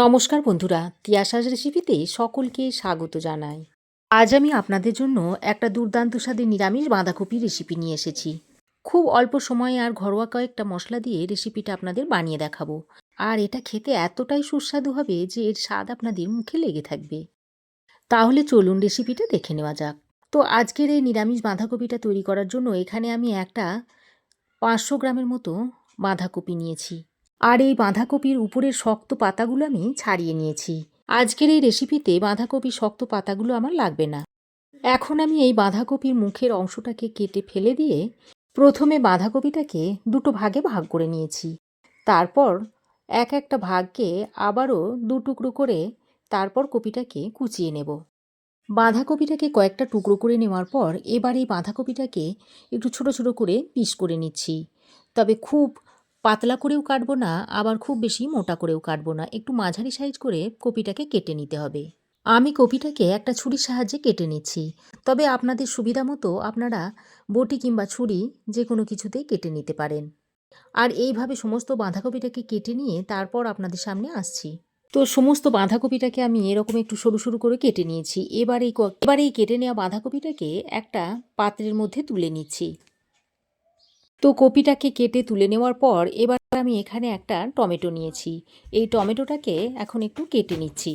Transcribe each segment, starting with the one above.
নমস্কার বন্ধুরা, তিয়াশাস রেসিপিতে সকলকে স্বাগত জানাই। আজ আমি আপনাদের জন্য একটা দুর্দান্ত স্বাদের নিরামিষ বাঁধাকপি রেসিপি নিয়ে এসেছি। খুব অল্প সময়ে আর ঘরোয়া কয়েকটা মশলা দিয়ে রেসিপিটা আপনাদের বানিয়ে দেখাবো। আর এটা খেতে এতটাই সুস্বাদু হবে যে এর স্বাদ আপনাদের মুখে লেগে থাকবে। তাহলে চলুন রেসিপিটা দেখে নেওয়া যাক। তো আজকের এই নিরামিষ বাঁধাকপিটা তৈরি করার জন্য এখানে আমি একটা পাঁচশো গ্রামের মতো বাঁধাকপি নিয়েছি। আর এই বাঁধাকপির উপরের শক্ত পাতাগুলো আমি ছাড়িয়ে নিয়েছি। আজকের এই রেসিপিতে বাঁধাকপির শক্ত পাতাগুলো আমার লাগবে না। এখন আমি এই বাঁধাকপির মুখের অংশটাকে কেটে ফেলে দিয়ে প্রথমে বাঁধাকপিটাকে দুটো ভাগে ভাগ করে নিয়েছি। তারপর এক একটা ভাগকে আবারও দু টুকরো করে তারপর কপিটাকে কুচিয়ে নেব। বাঁধাকপিটাকে কয়েকটা টুকরো করে নেওয়ার পর এবার এই বাঁধাকপিটাকে একটু ছোট ছোট করে পিস করে নিচ্ছি। তবে খুব পাতলা করেও কাটবো না, আবার খুব বেশি মোটা করেও কাটবো না। একটু মাঝারি সাইজ করে কপিটাকে কেটে নিতে হবে। আমি কপিটাকে একটা ছুরির সাহায্যে কেটে নিচ্ছি। তবে আপনাদের সুবিধা মতো আপনারা বটি কিংবা ছুরি যে কোনো কিছুতেই কেটে নিতে পারেন। আর এইভাবে সমস্ত বাঁধাকপিটাকে কেটে নিয়ে তারপর আপনাদের সামনে আসছি। তো সমস্ত বাঁধাকপিটাকে আমি এরকম একটু সরু সরু করে কেটে নিয়েছি। এবার এই ক- এবার এই কেটে নেওয়া বাঁধাকপিটাকে একটা পাত্রের মধ্যে তুলে নিচ্ছি। তো কপিটাকে কেটে তুলে নেওয়ার পর এবার আমি এখানে একটা টমেটো নিয়েছি। এই টমেটোটাকে এখন একটু কেটে নিচ্ছি।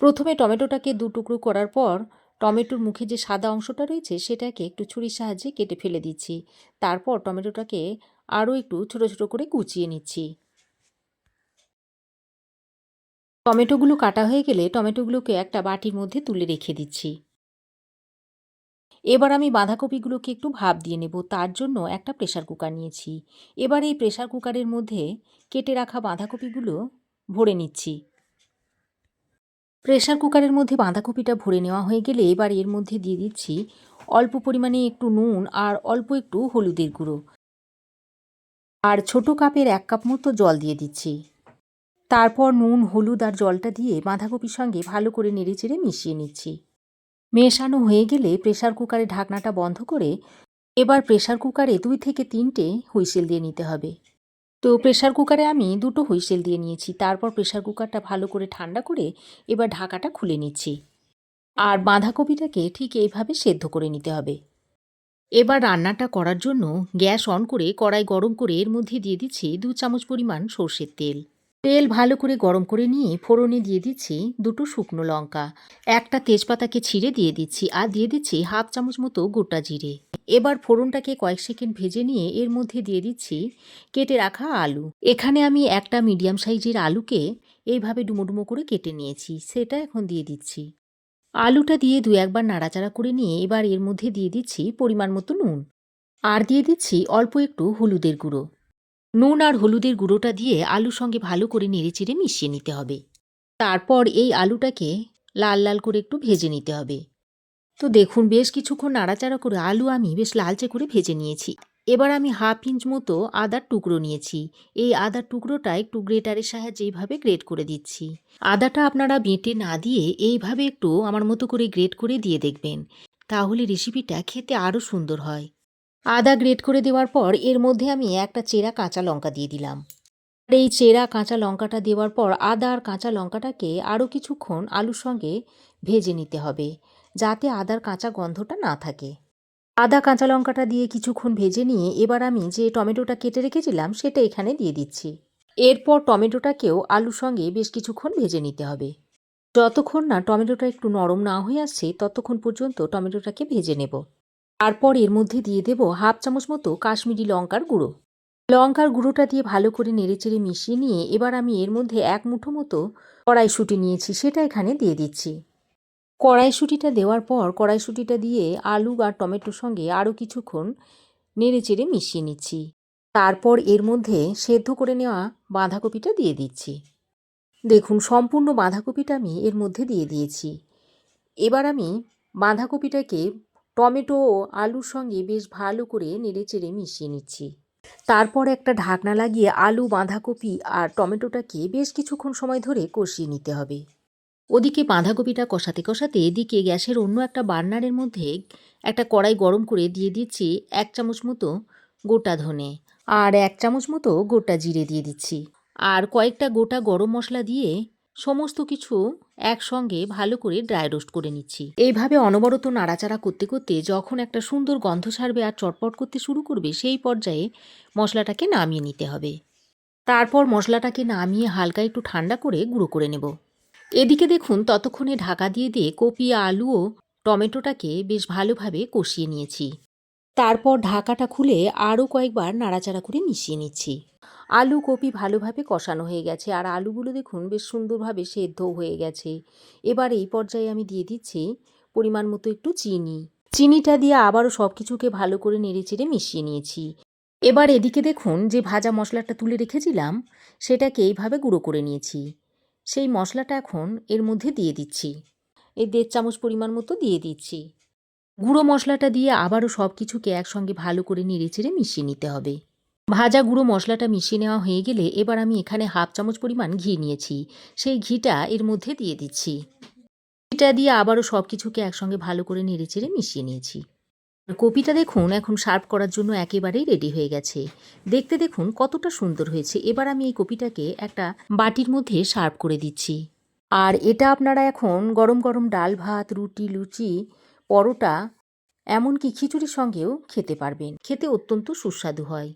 প্রথমে টমেটোটাকে দু টুকরো করার পর টমেটোর মুখে যে সাদা অংশটা রয়েছে সেটাকে একটু ছুরির সাহায্যে কেটে ফেলে দিচ্ছি। তারপর টমেটোটাকে আরও একটু ছোটো ছোটো করে কুচিয়ে নিচ্ছি। টমেটোগুলো কাটা হয়ে গেলে টমেটোগুলোকে একটা বাটির মধ্যে তুলে রেখে দিচ্ছি। এবার আমি বাঁধাকপিগুলোকে একটু ভাপ দিয়ে নেব, তার জন্য একটা প্রেশার কুকার নিয়েছি। এবার এই প্রেশার কুকারের মধ্যে কেটে রাখা বাঁধাকপিগুলো ভরে নিচ্ছি। প্রেশার কুকারের মধ্যে বাঁধাকপিটা ভরে নেওয়া হয়ে গেলে এবার এর মধ্যে দিয়ে দিচ্ছি অল্প পরিমাণে একটু নুন আর অল্প একটু হলুদের গুঁড়ো। আর ছোট কাপের এক কাপ মতো জল দিয়ে দিচ্ছি। তারপর নুন, হলুদ আর জলটা দিয়ে বাঁধাকপির সঙ্গে ভালো করে নেড়েচেড়ে মিশিয়ে নিচ্ছি। মেশানো হয়ে গেলে প্রেশার কুকারে ঢাকনাটা বন্ধ করে এবার প্রেশার কুকারে দুই থেকে তিনটে হুইসেল দিয়ে নিতে হবে। তো প্রেশার কুকারে আমি দুটো হুইসেল দিয়ে নিয়েছি। তারপর প্রেশার কুকারটা ভালো করে ঠান্ডা করে এবার ঢাকাটা খুলে নিচ্ছি। আর বাঁধাকপিটাকে ঠিক এইভাবে সেদ্ধ করে নিতে হবে। এবার রান্নাটা করার জন্য গ্যাস অন করে কড়াই গরম করে এর মধ্যে দিয়ে দিচ্ছি দু চামচ পরিমাণ সর্ষের তেল। তেল ভালো করে গরম করে নিয়ে ফোড়নে দিয়ে দিচ্ছি দুটো শুকনো লঙ্কা। একটা তেজপাতাকে ছিঁড়ে দিয়ে দিচ্ছি আর দিয়ে দিচ্ছি হাফ চামচ মতো গোটা জিরে। এবার ফোড়নটাকে কয়েক সেকেন্ড ভেজে নিয়ে এর মধ্যে দিয়ে দিচ্ছি কেটে রাখা আলু। এখানে আমি একটা মিডিয়াম সাইজের আলুকে এইভাবে ডুমো ডুমো করে কেটে নিয়েছি, সেটা এখন দিয়ে দিচ্ছি। আলুটা দিয়ে দু একবার নাড়াচাড়া করে নিয়ে এবার এর মধ্যে দিয়ে দিচ্ছি পরিমাণ মতো নুন। আর দিয়ে দিচ্ছি অল্প একটু হলুদের গুঁড়ো। নুন আর হলুদের গুঁড়োটা দিয়ে আলুর সঙ্গে ভালো করে নেড়েচেড়ে মিশিয়ে নিতে হবে। তারপর এই আলুটাকে লাল লাল করে একটু ভেজে নিতে হবে। তো দেখুন, বেশ কিছুক্ষণ নাড়াচাড়া করে আলু আমি বেশ লালচে করে ভেজে নিয়েছি। এবার আমি হাফ ইঞ্চ মতো আদার টুকরো নিয়েছি। এই আদার টুকরোটা একটু গ্রেটারের সাহায্যে এইভাবে গ্রেট করে দিচ্ছি। আদাটা আপনারা বেটে না দিয়ে এইভাবে একটু আমার মতো করে গ্রেট করে দিয়ে দেখবেন। তাহলে রেসিপিটা খেতে আরও সুন্দর হয়। আদা গ্রেট করে দেওয়ার পর এর মধ্যে আমি একটা চেরা কাঁচা লঙ্কা দিয়ে দিলাম। আর এই চেরা কাঁচা লঙ্কাটা দেওয়ার পর আদা আর কাঁচা লঙ্কাটাকে আরও কিছুক্ষণ আলুর সঙ্গে ভেজে নিতে হবে, যাতে আদার কাঁচা গন্ধটা না থাকে। আদা কাঁচা লঙ্কাটা দিয়ে কিছুক্ষণ ভেজে নিয়ে এবার আমি যে টমেটোটা কেটে রেখেছিলাম সেটা এখানে দিয়ে দিচ্ছি। এরপর টমেটোটাকেও আলুর সঙ্গে বেশ কিছুক্ষণ ভেজে নিতে হবে। যতক্ষণ না টমেটোটা একটু নরম না হয়ে আসছে, ততক্ষণ পর্যন্ত টমেটোটাকে ভেজে নেব। তারপর এর মধ্যে দিয়ে দেব হাফ চামচ মতো কাশ্মীরি লঙ্কার গুঁড়ো। লঙ্কার গুঁড়োটা দিয়ে ভালো করে নেড়েচেড়ে মিশিয়ে নিয়ে এবার আমি এর মধ্যে এক মুঠো মতো কড়াইশুঁটি নিয়েছি, সেটা এখানে দিয়ে দিচ্ছি। কড়াইশুঁটিটা দেওয়ার পর কড়াইশুঁটিটা দিয়ে আলু আর টমেটোর সঙ্গে আরও কিছুক্ষণ নেড়েচেড়ে মিশিয়ে নিচ্ছি। তারপর এর মধ্যে সেদ্ধ করে নেওয়া বাঁধাকপিটা দিয়ে দিচ্ছি। দেখুন, সম্পূর্ণ বাঁধাকপিটা আমি এর মধ্যে দিয়ে দিয়েছি। এবার আমি বাঁধাকপিটাকে টমেটো ও আলুর সঙ্গে বেশ ভালো করে নেড়েচেড়ে মিশিয়ে নিচ্ছি। তারপর একটা ঢাকনা লাগিয়ে আলু, বাঁধাকপি আর টমেটোটাকে বেশ কিছুক্ষণ সময় ধরে কষিয়ে নিতে হবে। ওদিকে বাঁধাকপিটা কষাতে কষাতে এদিকে গ্যাসের অন্য একটা বার্নারের মধ্যে একটা কড়াই গরম করে দিয়ে দিচ্ছি এক চামচ মতো গোটা ধনে আর এক চামচ মতো গোটা জিরে দিয়ে দিচ্ছি। আর কয়েকটা গোটা গরম মশলা দিয়ে সমস্ত কিছু একসঙ্গে ভালো করে ড্রাই রোস্ট করে নিচ্ছি। এইভাবে অনবরত নাড়াচাড়া করতে করতে যখন একটা সুন্দর গন্ধ ছাড়বে আর চটপট করতে শুরু করবে, সেই পর্যায়ে মশলাটাকে নামিয়ে নিতে হবে। তারপর মশলাটাকে নামিয়ে হালকা একটু ঠান্ডা করে গুঁড়ো করে নেব। এদিকে দেখুন, ততক্ষণে ঢাকা দিয়ে দিয়ে কপি, আলু ও টমেটোটাকে বেশ ভালোভাবে কষিয়ে নিয়েছি। তারপর ঢাকাটা খুলে আরও কয়েকবার নাড়াচাড়া করে মিশিয়ে নিচ্ছি। আলু কপি ভালোভাবে কষানো হয়ে গেছে আর আলুগুলো দেখুন বেশ সুন্দরভাবে সেদ্ধও হয়ে গেছে। এবার এই পর্যায়ে আমি দিয়ে দিচ্ছি পরিমাণ মতো একটু চিনি। চিনিটা দিয়ে আবারও সব কিছুকে ভালো করে নেড়েচেড়ে মিশিয়ে নিয়েছি। এবার এদিকে দেখুন যে ভাজা মশলাটা তুলে রেখেছিলাম, সেটাকে এইভাবে গুঁড়ো করে নিয়েছি। সেই মশলাটা এখন এর মধ্যে দিয়ে দিচ্ছি। এই দেড় চামচ পরিমাণ মতো দিয়ে দিচ্ছি। গুঁড়ো মশলাটা দিয়ে আবারও সব কিছুকে একসঙ্গে ভালো করে নেড়েচেড়ে মিশিয়ে নিতে হবে। ভাজা গুঁড়ো মশলাটা মিশিয়ে নেওয়া হয়ে গেলে এবার আমি এখানে হাফ চামচ পরিমাণ ঘি নিয়েছি। সেই ঘিটা এর মধ্যে দিয়ে দিচ্ছি। ঘিটা দিয়ে আবারও সব কিছুকে একসঙ্গে ভালো করে নেড়েচেড়ে মিশিয়ে নিয়েছি। কপিটা দেখুন এখন সার্ভ করার জন্য একেবারেই রেডি হয়ে গেছে। দেখতে দেখুন কতটা সুন্দর হয়েছে। এবার আমি এই কপিটাকে একটা বাটির মধ্যে সার্ভ করে দিচ্ছি। আর এটা আপনারা এখন গরম গরম ডাল ভাত, রুটি, লুচি, পরোটা, এমনকি খিচুড়ির সঙ্গেও খেতে পারবেন। খেতে অত্যন্ত সুস্বাদু হয়।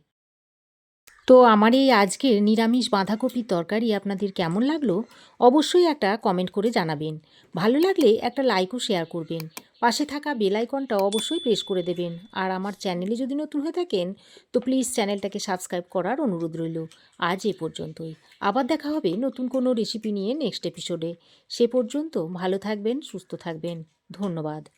তো আমার এই আজকের নিরামিষ বাঁধাকপির তরকারি আপনাদের কেমন লাগল অবশ্যই একটা কমেন্ট করে জানাবেন। ভালো লাগলে একটা লাইকও শেয়ার করবেন। পাশে থাকা বেল আইকনটা অবশ্যই প্রেস করে দেবেন। আর আমার চ্যানেলে যদি নতুন হয়ে থাকেন, তো প্লিজ চ্যানেলটাকে সাবস্ক্রাইব করার অনুরোধ রইল। আজ এ পর্যন্তই। আবার দেখা হবে নতুন কোনো রেসিপি নিয়ে নেক্সট এপিসোডে সে পর্যন্ত ভালো থাকবেন, সুস্থ থাকবেন। ধন্যবাদ।